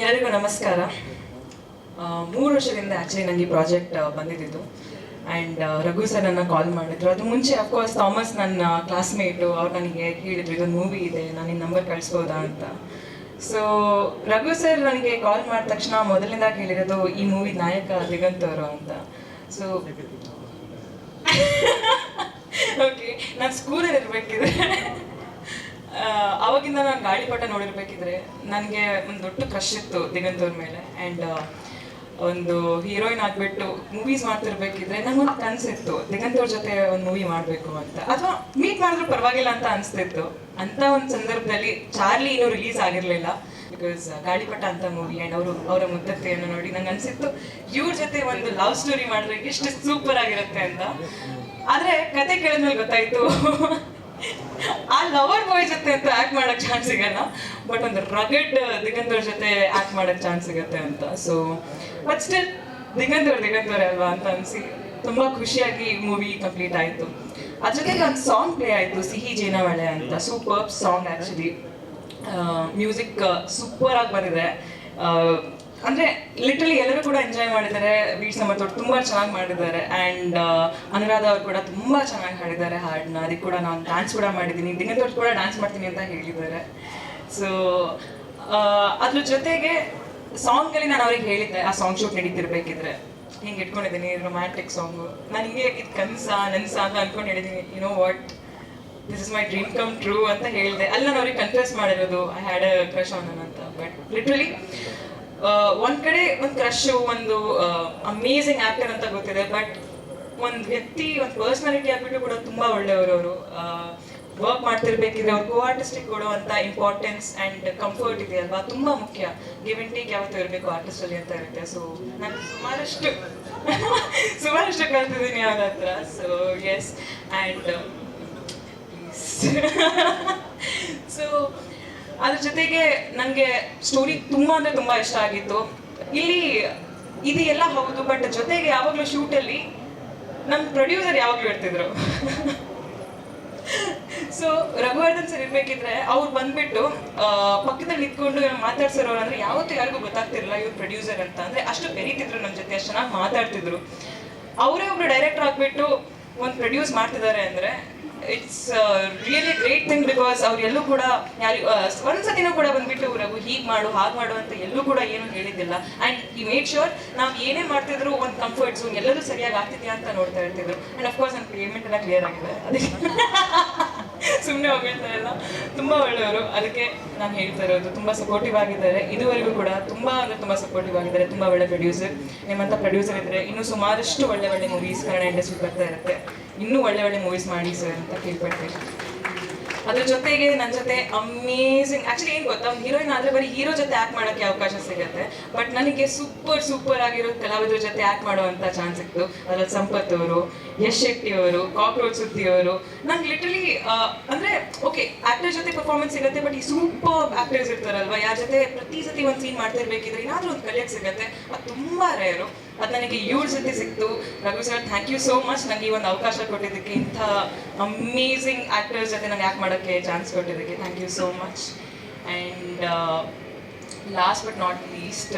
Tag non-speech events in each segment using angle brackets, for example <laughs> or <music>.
ಎಲ್ಲರಿಗೂ ನಮಸ್ಕಾರ. ಮೂರು ವರ್ಷದಿಂದ ಆ್ಯಕ್ಚುಲಿ ನನಗೆ ಈ ಪ್ರಾಜೆಕ್ಟ್ ಬಂದಿದ್ದು. ಆ್ಯಂಡ್ ರಘು ಸರ್ ನನ್ನ ಕಾಲ್ ಮಾಡಿದ್ರು. ಅದು ಮುಂಚೆ ಅಫ್ಕೋರ್ಸ್ ಥಾಮಸ್ ನನ್ನ ಕ್ಲಾಸ್ಮೇಟು ಅವ್ರು ನನಗೆ ಹೇಳಿದ್ರು, ಇದೊಂದು ಮೂವಿ ಇದೆ, ನಾನು ನಿನ್ನ ನಂಬರ್ ಕಳಿಸ್ಬೋದಾ ಅಂತ. ಸೊ ರಘು ಸರ್ ನನಗೆ ಕಾಲ್ ಮಾಡಿದ ತಕ್ಷಣ ಮೊದಲಿಂದ ಕೇಳಿರೋದು, ಈ ಮೂವಿ ನಾಯಕ ದಿಗಂತ್ ಅವರು ಅಂತ. ಸೊ ಓಕೆ <laughs> ನಾನು ಸ್ಕೂಲಲ್ಲಿ ಇರಬೇಕಿದ್ರೆ. ಅವಾಗಿಂದ ನಾನು ಗಾಳಿಪಟ ನೋಡಿರ್ಬೇಕಿದ್ರೆ ನನಗೆ ಒಂದು ದೊಡ್ಡ ಕ್ರಶ್ ಇತ್ತು ದಿಗಂತೂರ್ ಮೇಲೆ. ಆ್ಯಂಡ್ ಒಂದು ಹೀರೋಯಿನ್ ಆಗ್ಬಿಟ್ಟು ಮೂವೀಸ್ ಮಾಡ್ತಿರ್ಬೇಕಿದ್ರೆ ನಂಗೊಂದು ಕನಸಿತ್ತು ದಿಗಂತವ್ರ ಜೊತೆ ಒಂದು ಮೂವಿ ಮಾಡಬೇಕು ಅಂತ. ಅಥವಾ ಮೀಟ್ ಮಾಡಿದ್ರು ಪರವಾಗಿಲ್ಲ ಅಂತ ಅನಿಸ್ತಿತ್ತು. ಅಂತ ಒಂದು ಸಂದರ್ಭದಲ್ಲಿ ಚಾರ್ಲಿ ಇನ್ನೂ ರಿಲೀಸ್ ಆಗಿರಲಿಲ್ಲ. ಬಿಕಾಸ್ ಗಾಳಿಪಟ ಅಂತ ಮೂವಿ ಆ್ಯಂಡ್ ಅವರು, ಅವರ ಮುದ್ದತೆಯನ್ನು ನೋಡಿ ನಂಗೆ ಅನಿಸಿತ್ತು, ಇವ್ರ ಜೊತೆ ಒಂದು ಲವ್ ಸ್ಟೋರಿ ಮಾಡಿದ್ರೆ ಎಷ್ಟು ಸೂಪರ್ ಆಗಿರುತ್ತೆ ಅಂತ. ಆದರೆ ಕತೆ ಕೇಳಿದ್ಮೇಲೆ ಗೊತ್ತಾಯ್ತು. <laughs> ಆ ಲವರ್ ಬಾಯ್ ಜೊತೆ ಅಂತ ಆಕ್ಟ್ ಮಾಡಕ್ ಚಾನ್ಸ್ ಸಿಗಲ್ಲ ಬಟ್ ಒಂದು ರಗಡ್ ದಿಗಂತವ್ರ ಜೊತೆ ಆಕ್ಟ್ ಮಾಡಕ್ ಚಾನ್ಸ್ ಸಿಗುತ್ತೆ ಅಂತ. ಸೊ ಬಟ್ ಸ್ಟಿಲ್ ದಿಗಂತವ್ರ ದಿಗಂತವ್ರೆ ಅಲ್ವಾ ಅಂತ ಅನ್ಸಿ ತುಂಬಾ ಖುಷಿಯಾಗಿ ಮೂವಿ ಕಂಪ್ಲೀಟ್ ಆಯ್ತು. ಅದ್ರ ಜೊತೆಗೆ ಒಂದು ಸಾಂಗ್ ಪ್ಲೇ ಆಯ್ತು ಸಿಹಿ ಜೇನವಳೆ ಅಂತ. Super song actually music super ಆಗಿ ಬಂದಿದೆ. ಆ, ಅಂದ್ರೆ ಲಿಟ್ರಲಿ ಎಲ್ಲರೂ ಕೂಡ ಎಂಜಾಯ್ ಮಾಡಿದ್ದಾರೆ. ವೀರ್ ಸಮರ್ಥ್ ಅವ್ರು ತುಂಬಾ ಚೆನ್ನಾಗಿ ಮಾಡಿದ್ದಾರೆ. ಅಂಡ್ ಅನುರಾಧ ಅವ್ರು ಕೂಡ ತುಂಬಾ ಚೆನ್ನಾಗಿ ಹಾಡಿದ್ದಾರೆ ಹಾಡನ್ನ. ಅದಕ್ಕೆ ಕೂಡ ನಾನು ಡ್ಯಾನ್ಸ್ ಕೂಡ ಮಾಡಿದ್ದೀನಿ. ದಿನದ ಕೂಡ ಡ್ಯಾನ್ಸ್ ಮಾಡ್ತೀನಿ ಅಂತ ಹೇಳಿದ್ದಾರೆ. ಸೊ ಅದ್ರ ಜೊತೆಗೆ ಸಾಂಗ್ ಅಲ್ಲಿ ನಾನು ಅವ್ರಿಗೆ ಹೇಳಿದ್ದೆ, ಆ ಸಾಂಗ್ ಶೂಟ್ ನಡೀತಿರ್ಬೇಕಿದ್ರೆ. ಹಿಂಗೆ ಇಟ್ಕೊಂಡಿದ್ದೀನಿ ರೊಮ್ಯಾಂಟಿಕ್ ಸಾಂಗು ನಾನು ಹಿಂಗೆ ಇದು ಕನ್ಸ, ನನ್ಸ ಅಂತ ಅನ್ಕೊಂಡು ಹೇಳಿದ್ದೀನಿ you know what this is my dream come true ಅಂತ ಹೇಳಿದೆ. ಅಲ್ಲಿ ನಾನು ಅವ್ರಿಗೆ ಕನ್ಫ್ರೆಸ್ ಮಾಡಿರೋದು I had a crush on ಅಂತ ಬಟ್ ಲಿಟ್ರಲಿ ಒಂದ್ ಕಡೆ ಒಂದು ಕ್ರಶ್ ಒಂದು ಅಮೇಸಿಂಗ್ ಆಕ್ಟರ್ ಅಂತ ಗೊತ್ತಿದೆ ಬಟ್ ಒಂದು ವ್ಯಕ್ತಿ, ಒಂದು ಪರ್ಸನಾಲಿಟಿ ಆಗ್ಬಿಟ್ಟು ಕೂಡ ತುಂಬಾ ಒಳ್ಳೆಯವರು ಅವರು. ವರ್ಕ್ ಮಾಡ್ತಿರ್ಬೇಕಿದ್ರೆ ಅವ್ರು ಕೋ ಆರ್ಟಿಸ್ಟಿಗೆ ಕೊಡುವಂತ ಇಂಪಾರ್ಟೆನ್ಸ್ ಅಂಡ್ ಕಂಫರ್ಟ್ ಇದೆ ಅಲ್ವಾ? ತುಂಬಾ ಮುಖ್ಯ. ಗಿವ್ ಅಂಡ್ ಟೇಕ್ ಯಾವತ್ತೂ ಇರಬೇಕು ಆರ್ಟಿಸ್ಟ್ ಅಲ್ಲಿ ಅಂತ ಇರುತ್ತೆ. ಸೊ ನಾನು ಸುಮಾರಷ್ಟು <laughs> ಸುಮಾರಷ್ಟು ಕಲ್ತಿದ್ದೀನಿ ಅವ್ರ ಹತ್ರ. ಸೊ ಎಸ್ ಅಂಡ್ ಸೊ ಅದ್ರ ಜೊತೆಗೆ ನನಗೆ ಸ್ಟೋರಿ ತುಂಬಾ ಅಂದ್ರೆ ತುಂಬಾ ಇಷ್ಟ ಆಗಿತ್ತು. ಇಲ್ಲಿ ಇದು ಎಲ್ಲ ಹೌದು ಬಟ್ ಜೊತೆಗೆ ಯಾವಾಗಲೂ ಶೂಟಲ್ಲಿ ನಮ್ಮ ಪ್ರೊಡ್ಯೂಸರ್ ಯಾವಾಗಲೂ ಇರ್ತಿದ್ರು ಸೊ ರಘುವರ್ಧನ್ ಸರ್ ಇರ್ಬೇಕಿದ್ರೆ ಅವ್ರು ಬಂದ್ಬಿಟ್ಟು ಪಕ್ಕದಲ್ಲಿ ನಿಂತ್ಕೊಂಡು ಮಾತಾಡ್ಸಿರೋರು ಅಂದ್ರೆ ಯಾವತ್ತೂ ಯಾರಿಗೂ ಗೊತ್ತಾಗ್ತಿರ್ಲಿಲ್ಲ ಇವ್ರು ಪ್ರೊಡ್ಯೂಸರ್ ಅಂತ. ಅಂದ್ರೆ ಅಷ್ಟು ಬೆರೀತಿದ್ರು ನಮ್ಮ ಜೊತೆ, ಅಷ್ಟು ಚೆನ್ನಾಗಿ ಮಾತಾಡ್ತಿದ್ರು. ಅವರೇ ಒಬ್ರು ಡೈರೆಕ್ಟರ್ ಆಗ್ಬಿಟ್ಟು ಒಂದು ಪ್ರೊಡ್ಯೂಸ್ ಮಾಡ್ತಿದ್ದಾರೆ ಅಂದ್ರೆ it's really great thing because ಅವರೆಲ್ಲೂ ಕೂಡ ಯಾರು ಒಂದ್ಸತಿನೂ ಕೂಡ ಬಂದ್ಬಿಟ್ಟು ರಘು ಹೀಗೆ ಮಾಡು, ಹಾಗೆ ಮಾಡು ಅಂತ ಎಲ್ಲೂ ಕೂಡ ಏನು ಹೇಳಿದ್ದಿಲ್ಲ. ಆ್ಯಂಡ್ ಈ ಮೇಡ್ ಶೋರ್ ನಾವು ಏನೇ ಮಾಡ್ತಿದ್ರು ಒಂದು ಕಂಫರ್ಟ್ ಝೋನ್ ಎಲ್ಲರೂ ಸರಿಯಾಗಿ ಆಗ್ತಿದ್ಯಾ ಅಂತ ನೋಡ್ತಾ ಇರ್ತಿದ್ರು. ಆ್ಯಂಡ್ ಅಫ್ಕೋರ್ಸ್ ನನ್ನ ಪೇಮೆಂಟ್ ಎಲ್ಲ ಕ್ಲಿಯರ್ ಆಗಿದೆ ಅದಕ್ಕೆ <laughs> ಸುಮ್ಮನೆ ಹೋಗ್ತಾ ಇಲ್ಲ ತುಂಬ ಒಳ್ಳೆಯವರು. ಅದಕ್ಕೆ ನಾನು ಹೇಳ್ತಾ ಇರೋದು, ತುಂಬ ಸಪೋರ್ಟಿವ್ ಆಗಿದ್ದಾರೆ. ಇದುವರೆಗೂ ಕೂಡ ತುಂಬ ಅಂದರೆ ತುಂಬ ಸಪೋರ್ಟಿವ್ ಆಗಿದ್ದಾರೆ. ತುಂಬ ಒಳ್ಳೆ ಪ್ರೊಡ್ಯೂಸರ್ ನಿಮ್ಮಂಥ ಪ್ರೊಡ್ಯೂಸರ್ ಇದ್ದರೆ ಇನ್ನೂ ಸುಮಾರಷ್ಟು ಒಳ್ಳೆ ಒಳ್ಳೆ ಮೂವೀಸ್ ಕನ್ನಡ ಇಂಡಸ್ಟ್ರಿ ಬರ್ತಾ ಇರುತ್ತೆ. ಇನ್ನೂ ಒಳ್ಳೆ ಒಳ್ಳೆ ಮೂವೀಸ್ ಮಾಡಿ ಸರ್ ಅಂತ ಕೇಳ್ಪಡ್ತೀನಿ ಅದ್ರ ಜೊತೆಗೆ ನನ್ನ ಜೊತೆ ಅಮೇಸಿಂಗ್ ಆಕ್ಚುಲಿ ಏನು ಗೊತ್ತಾ ಹೀರೋಯಿನ್ ಆದ್ರೆ ಬರೀ ಹೀರೋ ಜೊತೆ ಆಕ್ಟ್ ಮಾಡೋಕ್ಕೆ ಅವಕಾಶ ಸಿಗುತ್ತೆ ಬಟ್ ನನಗೆ ಸೂಪರ್ ಸೂಪರ್ ಆಗಿರೋ ಕಲಾವಿದರ ಜೊತೆ ಆಕ್ಟ್ ಮಾಡುವಂಥ ಚಾನ್ಸ್ ಸಿಕ್ತು ಅದರಲ್ಲಿ ಸಂಪತ್ ಅವರು ಯಶ್ ಶೆಟ್ಟಿ ಅವರು ಕಾಕ್ರೋಚ್ ಸುದ್ದಿ ಅವರು ನಂಗೆ ಲಿಟರಲಿ ಅಂದ್ರೆ ಓಕೆ ಆಕ್ಟರ್ ಜೊತೆ ಪರ್ಫಾರ್ಮೆನ್ಸ್ ಸಿಗುತ್ತೆ ಬಟ್ ಈ ಸೂಪರ್ ಆಕ್ಟರ್ಸ್ ಇರ್ತಾರಲ್ವಾ? ಯಾರ ಜೊತೆ ಪ್ರತಿ ಸತಿ ಒಂದು ಸೀನ್ ಮಾಡ್ತಿರ್ಬೇಕಿದ್ರೆ ಏನಾದ್ರೂ ಒಂದು ಕಲಿಯಕ್ಕೆ ಸಿಗುತ್ತೆ. ಅದು ತುಂಬಾ ರೇರು ಅದು ನನಗೆ ಇವ್ರ ಜೊತೆ ಸಿಕ್ತು. Raghu sir thank you so much ನನಗೆ ಈ ಒಂದು ಅವಕಾಶ ಕೊಟ್ಟಿದ್ದಕ್ಕೆ ಇಂಥ ಅಮೇಝಿಂಗ್ ಆಕ್ಟರ್ಸ್ ಜೊತೆ ನಂಗೆ ಯಾಕೆ ಮಾಡೋಕ್ಕೆ ಚಾನ್ಸ್ ಕೊಟ್ಟಿದ್ದಕ್ಕೆ. Thank you so much and last but not least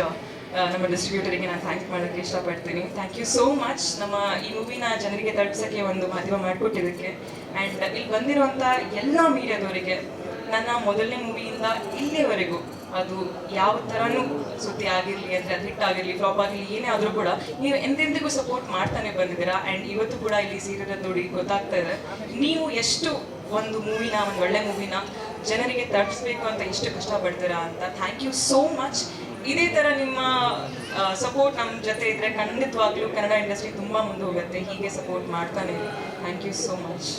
ನಮ್ಮ ಡಿಸ್ಟ್ರಿಬ್ಯೂಟರಿಗೆ ನಾನು ಥ್ಯಾಂಕ್ಸ್ ಮಾಡೋಕ್ಕೆ ಇಷ್ಟಪಡ್ತೀನಿ. ಥ್ಯಾಂಕ್ ಯು ಸೋ ಮಚ್ ನಮ್ಮ ಈ ಮೂವಿನ ಜನರಿಗೆ ತಲುಪಿಸೋಕ್ಕೆ ಒಂದು ಮಾಧ್ಯಮ ಮಾಡಿಕೊಟ್ಟಿದ್ದಕ್ಕೆ. ಆ್ಯಂಡ್ ಇಲ್ಲಿ ಬಂದಿರುವಂಥ ಎಲ್ಲ ಮೀಡಿಯಾದವರಿಗೆ ನನ್ನ ಮೊದಲನೇ ಮೂವಿಯಿಂದ ಇಲ್ಲಿವರೆಗೂ ಅದು ಯಾವ ಥರನೂ ಸುದ್ದಿ ಆಗಿರಲಿ, ಅಂದರೆ ಅದು ಹಿಟ್ ಆಗಿರಲಿ ಫ್ಲಾಪ್ ಆಗಿರಲಿ, ಏನೇ ಆದರೂ ಕೂಡ ನೀವು ಎಂದೆಂದಿಗೂ ಸಪೋರ್ಟ್ ಮಾಡ್ತಾನೆ ಬಂದಿದ್ದೀರಾ? ಆ್ಯಂಡ್ ಇವತ್ತು ಕೂಡ ಇಲ್ಲಿ ಸೀರಿಯಲ್ ನೋಡಿ ಗೊತ್ತಾಗ್ತಾ ಇದೆ. ನೀವು ಎಷ್ಟು ಒಂದು ಮೂವಿನ ಒಂದು ಒಳ್ಳೆ ಮೂವಿನ ಜನರಿಗೆ ತಲುಪಿಸ್ಬೇಕು ಅಂತ ಎಷ್ಟು ಕಷ್ಟಪಡ್ತೀರಾ ಅಂತ ಥ್ಯಾಂಕ್ ಯು ಸೋ ಮಚ್ ಇದೇ ತರ ನಿಮ್ಮ ಸಪೋರ್ಟ್ ನಮ್ಮ ಜೊತೆ ಇದ್ದರೆ ಖಂಡಿತವಾಗ್ಲೂ ಕನ್ನಡ ಇಂಡಸ್ಟ್ರಿ ತುಂಬಾ ಮುಂದೆ ಹೋಗುತ್ತೆ. ಹೀಗೆ ಸಪೋರ್ಟ್ ಮಾಡ್ತಾನೆ ಥ್ಯಾಂಕ್ ಯು ಸೋ ಮಚ್